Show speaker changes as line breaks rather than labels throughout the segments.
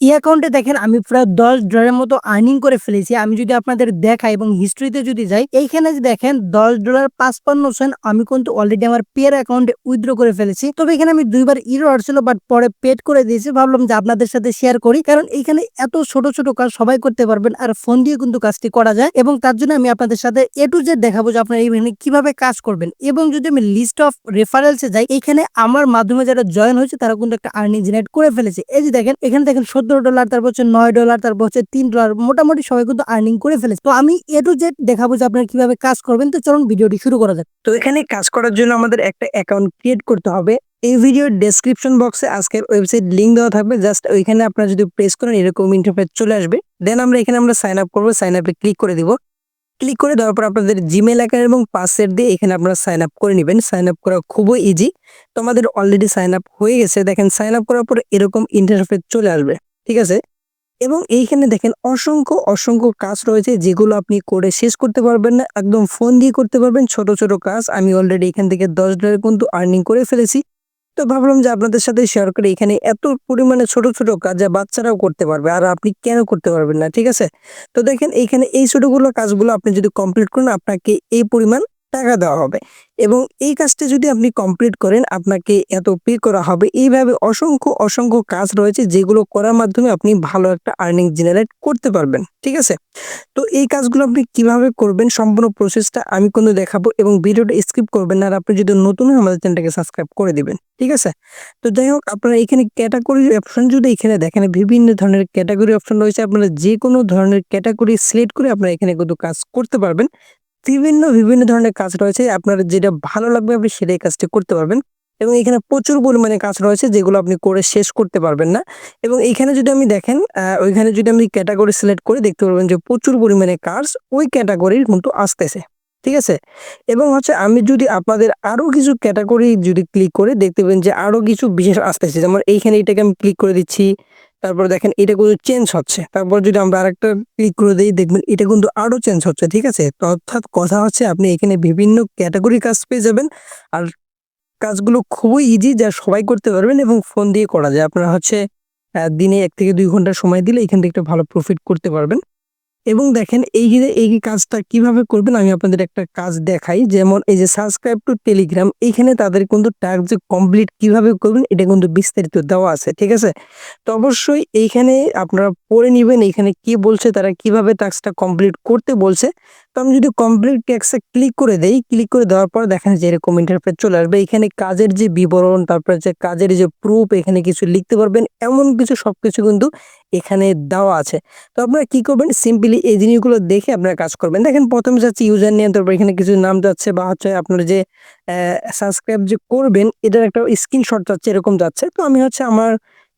এই অ্যাকাউন্টে দেখেন, আমি প্রায় দশ ডলারের মতো আর্নিং করে ফেলেছি। আমি যদি আপনাদের দেখাই এবং হিস্ট্রিতে যদি যাই, এইখানে দেখেন, দশ ডলার পাঁচপান্ন সেন্ট আমি কিন্তু অলরেডি আমার পেয়ার অ্যাকাউন্টে উইথড্র করে ফেলেছি। তবে এখানে আমি দুইবার ইরো আসছিল বাট পরে পেড করে দিয়েছি। ভাবলাম যে আপনাদের সাথে শেয়ার করি, কারণ এখানে এত ছোট ছোট কাজ সবাই করতে পারবেন, আর ফোন দিয়ে কিন্তু কাজটি করা যায়। এবং তার জন্য আমি আপনাদের সাথে এ টু জেড দেখাবো যে আপনারা এইখানে কীভাবে কাজ করবেন। এবং যদি আমি লিস্ট অফ রেফারেলসে যাই এখানে আমার মাধ্যমে যারা জয়েন হয়েছে, তারা কিন্তু একটা আর্নিং জেনারেট করে ফেলেছে। এই যে দেখেন, এখানে দেখেন সতেরো ডলার, তারপর হচ্ছে নয় ডলার, তারপর হচ্ছে তিন ডলার, মোটামুটি সবাই কিন্তু আর্নিং করে ফেলেছে। তো আমি এ টু জেড দেখাবো যে আপনারা কীভাবে কাজ করবেন। তো চলুন ভিডিওটি শুরু করা যাক। তো এখানে কাজ করার জন্য আমাদের একটা অ্যাকাউন্ট ক্রিয়েট করতে হবে। এই ভিডিওর ডেসক্রিপশন বক্সে আজকের ওয়েবসাইট লিঙ্ক দেওয়া থাকবে। জাস্ট ওইখানে আপনারা যদি প্রেস করেন, এরকম ইন্টারফেস চলে আসবে। দেন আমরা এখানে আমরা সাইন আপ করব। সাইন আপে ক্লিক করে দিব। ক্লিক করে দেওয়ার পর আপনাদের জিমেল অ্যাকাউন্ট এবং পাসওয়ার্ড দিয়ে এখানে আপনারা সাইন আপ করে নেবেন। সাইন আপ করা খুবই ইজি তো আমাদের অলরেডি সাইন আপ হয়ে গেছে। দেখেন সাইন আপ করার পর এরকম ইন্টারফেস চলে আসবে। ঠিক আছে? এবং এইখানে দেখেন অসংখ্য অসংখ্য কাজ রয়েছে যেগুলো আপনি করে শেষ করতে পারবেন না। একদম ফোন দিয়ে করতে পারবেন। ছোট ছোট কাজ। আমি অলরেডি এখান থেকে দশ ডলার কিন্তু আর্নিং করে ফেলেছি। তো ভাবলাম যে আপনাদের সাথে শেয়ার করে এখানে এত পরিমাণে ছোট ছোট কাজ যা বাচ্চারাও করতে পারবে। আর আপনি কেন করতে পারবেন না? ঠিক আছে? তো দেখেন এইখানে এই ছোটগুলো কাজগুলো আপনি যদি কমপ্লিট করেন, আপনাকে এই পরিমাণ টাকা দেওয়া হবে। এবং এই কাজটা যদি আপনি কমপ্লিট করেন, আপনাকে এত পে করা হবে। এইভাবে অসংখ্য অসংখ্য কাজ রয়েছে যেগুলো করার মাধ্যমে আপনি ভালো একটা আর্নিং জেনারেট করতে পারবেন, ঠিক আছে? তো এই কাজগুলো আপনি কীভাবে করবেন সম্পূর্ণ প্রসেসটা আমি কিন্তু দেখাবো এবং ভিডিওটা স্কিপ করবেন আর আপনি যদি নতুন আমাদের চ্যানেলটাকে সাবস্ক্রাইব করে দিবেন, ঠিক আছে? তো যাই হোক, আপনারা এখানে ক্যাটাগরি অপশন যদি এখানে দেখেন, বিভিন্ন ধরনের ক্যাটাগরি অপশন রয়েছে। আপনারা যে কোনো ধরনের ক্যাটাগরি সিলেক্ট করে আপনারা এখানে কিন্তু কাজ করতে পারবেন। বিভিন্ন বিভিন্ন ধরনের কাজ রয়েছে। আপনার যেটা ভালো লাগবে আপনি সেটাই কাজটি করতে পারবেন। এবং এখানে প্রচুর পরিমাণে কাজ রয়েছে যেগুলো আপনি করে শেষ করতে পারবেন না। এবং এইখানে যদি আমি দেখেন ওইখানে যদি আমি ক্যাটাগরি সিলেক্ট করে, দেখতে পারবেন যে প্রচুর পরিমাণে কাজ ওই ক্যাটাগরির কিন্তু আসতেছে। ঠিক আছে? এবং হচ্ছে আমি যদি আপনাদের আরও কিছু ক্যাটাগরি যদি ক্লিক করে, দেখতে পাবেন যে আরও কিছু বিশেষ আসতেছে। যেমন এইখানে এটাকে আমি ক্লিক করে দিচ্ছি। তারপর দেখেন এটা কিন্তু চেঞ্জ হচ্ছে। তারপর যদি আমরা আরেকটা ক্লিক করে দিই, দেখবেন এটা কিন্তু আরও চেঞ্জ হচ্ছে, ঠিক আছে? অর্থাৎ কথা হচ্ছে আপনি এখানে বিভিন্ন ক্যাটাগরি কাজ পেয়ে যাবেন আর কাজগুলো খুবই ইজি যা সবাই করতে পারবেন এবং ফোন দিয়ে করা যায়। আপনারা হচ্ছে দিনে এক থেকে দুই ঘণ্টা সময় দিলে এখান থেকে একটা ভালো প্রফিট করতে পারবেন। এবং দেখেন এই এই কাজটা কীভাবে করবেন, আমি আপনাদের একটা কাজ দেখাই। যেমন এই যে সাবস্ক্রাইব টু টেলিগ্রাম এইখানে তাদের কিন্তু টাস্ক যে কমপ্লিট কীভাবে করবেন, এটা কিন্তু বিস্তারিত দেওয়া আছে, ঠিক আছে? তো অবশ্যই এইখানে আপনারা পড়ে নেবেন, এইখানে কি বলছে, তারা কীভাবে টাস্কটা কমপ্লিট করতে বলছে। আমি যদি কমপ্লিট ট্যাক্সে ক্লিক করে দেই ক্লিক করে দেওয়ার পর দেখেন যে এরকম ইন্টারফেস চলে আসবে। এখানে কাজের যে বিবরণ, তারপরে যে কাজের যে প্রুফ এখানে কিছু লিখতে পারবেন। এমন কিছু সব কিছু কিন্তু এখানে দেওয়া আছে। তো আপনারা কি করবেন? সিম্পলি এই জিনিসগুলো দেখে আপনারা কাজ করবেন। দেখেন প্রথমে যাচ্ছে ইউজার নিয়ে তারপর এখানে কিছু নাম যাচ্ছে বা হচ্ছে আপনার যে সাবস্ক্রাইব যে করবেন, এটার একটা স্ক্রিনশট যাচ্ছে, এরকম যাচ্ছে। তো আমি হচ্ছে আমার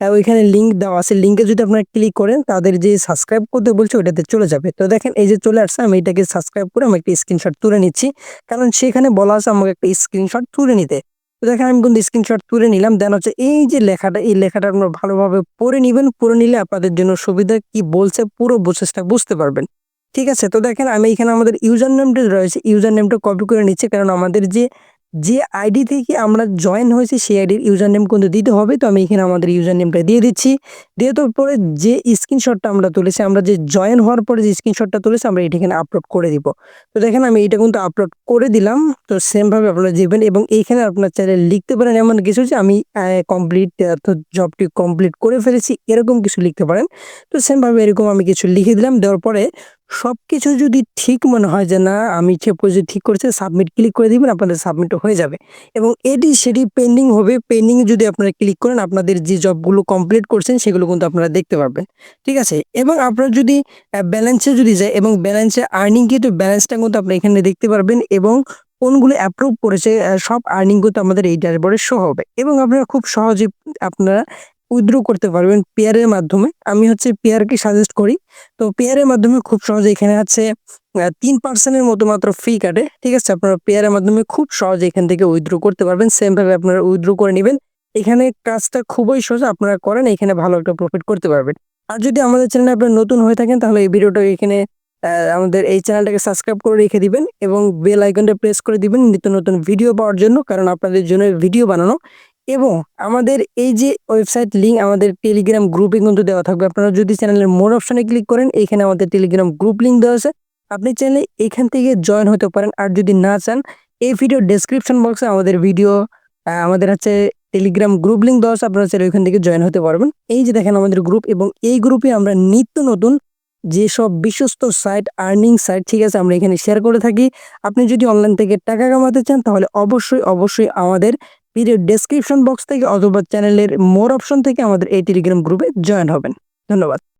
ওইখানে লিঙ্ক দেওয়া আছে। লিঙ্কে যদি আপনারা ক্লিক করেন, তাদের যে সাবস্ক্রাইব করতে বলছে, ওইটাতে চলে যাবে। তো দেখেন, এই যে চলে আসছে, আমি এটাকে সাবস্ক্রাইব করে আমি একটা স্ক্রিনশট তুলে নিচ্ছি। কারণ সেখানে বলা আছে, আমাকে একটা স্ক্রিনশট তুলে নিতে। তো দেখেন, আমি কিন্তু স্ক্রিনশট তুলে নিলাম। দেন হচ্ছে এই যে লেখাটা, এই লেখাটা আপনারা ভালোভাবে পড়ে নেবেন। পড়ে নিলে আপনাদের জন্য সুবিধা কি বলছে, পুরো প্রসেসটা বুঝতে পারবেন। ঠিক আছে? তো দেখেন, আমি এখানে আমাদের ইউজার নেমটা রয়েছে। ইউজার নেমটা কপি করে নিচ্ছে। কারণ আমাদের যে যে আইডি থেকে আমরা জয়েন হয়েছি, সেই আইডির ইউজার নেম কিন্তু দিতে হবে। তো আমি এখানে আমাদের ইউজার নেমটা দিয়ে দিচ্ছি। দিয়ে দেওয়ার পরে যে স্ক্রিনশটটা আমরা তুলেছি, আমরা যে জয়েন হওয়ার পরে যে স্ক্রিনশটটা তুলেছি, আমরা এটা এখানে আপলোড করে দিব। তো দেখেন, আমি এটা কিন্তু আপলোড করে দিলাম। তো সেমভাবে আপনারা দিবেন এবং এইখানে আপনার চাইলে লিখতে পারেন এমন কিছু যে আমি কমপ্লিট তো জবটি কমপ্লিট করে ফেলেছি, এরকম কিছু লিখতে পারেন। তো সেমভাবে এরকম আমি কিছু লিখে দিলাম। দেওয়ার পরে সব কিছু যদি ঠিক মনে হয় যে না, আমি যে ঠিক করেছে সাবমিট ক্লিক করে দিবেন, আপনাদের সাবমিট হয়ে যাবে। এবং এটি সেটি পেন্ডিং হবে পেন্ডিং যদি আপনারা ক্লিক করেন, আপনাদের যে জবগুলো কমপ্লিট করছেন, সেগুলো কিন্তু আপনারা দেখতে পারবেন। ঠিক আছে? এবং আপনারা যদি ব্যালেন্সে যদি যায়, এবং ব্যালেন্সে আর্নিং কিন্তু ব্যালেন্সটা কিন্তু আপনি এখানে দেখতে পারবেন, এবং কোনগুলো অ্যাপ্রুভ করেছে সব আর্নিং কিন্তু আমাদের এই ড্যাশবোর্ডে শো হবে। এবং আপনারা খুব সহজে আপনারা উইথড্র করতে পারবেন পেয়ারের মাধ্যমে। আমি হচ্ছে পেয়ারকে সাজেস্ট করি। তো পেয়ারের মাধ্যমে খুব সহজে এখানে আছে তিন পার্সেন্টের মতো মাত্র ফি কাটে, ঠিক আছে? আপনারা পেয়ারের মাধ্যমে খুব সহজে এখান থেকে উইথড্র করতে পারবেন। সেম ভাবে আপনারা উইথড্র করে নেবেন। এখানে কাজটা খুবই সোজা আপনারা করেন, এখানে ভালো একটা প্রফিট করতে পারবেন। আর যদি আমাদের চ্যানেলে আপনারা নতুন হয়ে থাকেন, তাহলে এই ভিডিওটা এখানে আমাদের এই চ্যানেলটাকে সাবস্ক্রাইব করে রেখে দিবেন এবং বেল আইকনটা প্রেস করে দিবেন নিত্য নতুন ভিডিও পাওয়ার জন্য, কারণ আপনাদের জন্য ভিডিও বানানো। এবং আমাদের এই যে ওয়েবসাইট লিঙ্ক আমাদের টেলিগ্রাম গ্রুপে কিন্তু দেওয়া থাকবে। আপনারা যদি চ্যানেলের মোর অপশনে ক্লিক করেন, এখানে আমাদের টেলিগ্রাম গ্রুপ লিঙ্ক দেওয়া আছে। আপনি চাইলে এখান থেকে জয়েন হতে পারেন। আর যদি না চান, এই ভিডিও ডেসক্রিপশন বক্সে আমাদের ভিডিও আমাদের হচ্ছে টেলিগ্রাম গ্রুপ লিঙ্ক দেওয়া আছে। আপনারা চাইলে ওইখান থেকে জয়েন হতে পারবেন। এই যে দেখেন আমাদের গ্রুপ এবং এই গ্রুপে আমরা নিত্য নতুন যেসব বিশ্বস্ত সাইট আর্নিং সাইট ঠিক আছে, আমরা এখানে শেয়ার করে থাকি। আপনি যদি অনলাইন থেকে টাকা কামাতে চান, তাহলে অবশ্যই অবশ্যই আমাদের ভিডিও ডেসক্রিপশন বক্স থেকে অথবা চ্যানেলের মোর অপশন থেকে আমাদের এই টেলিগ্রাম গ্রুপে জয়েন হবেন। ধন্যবাদ।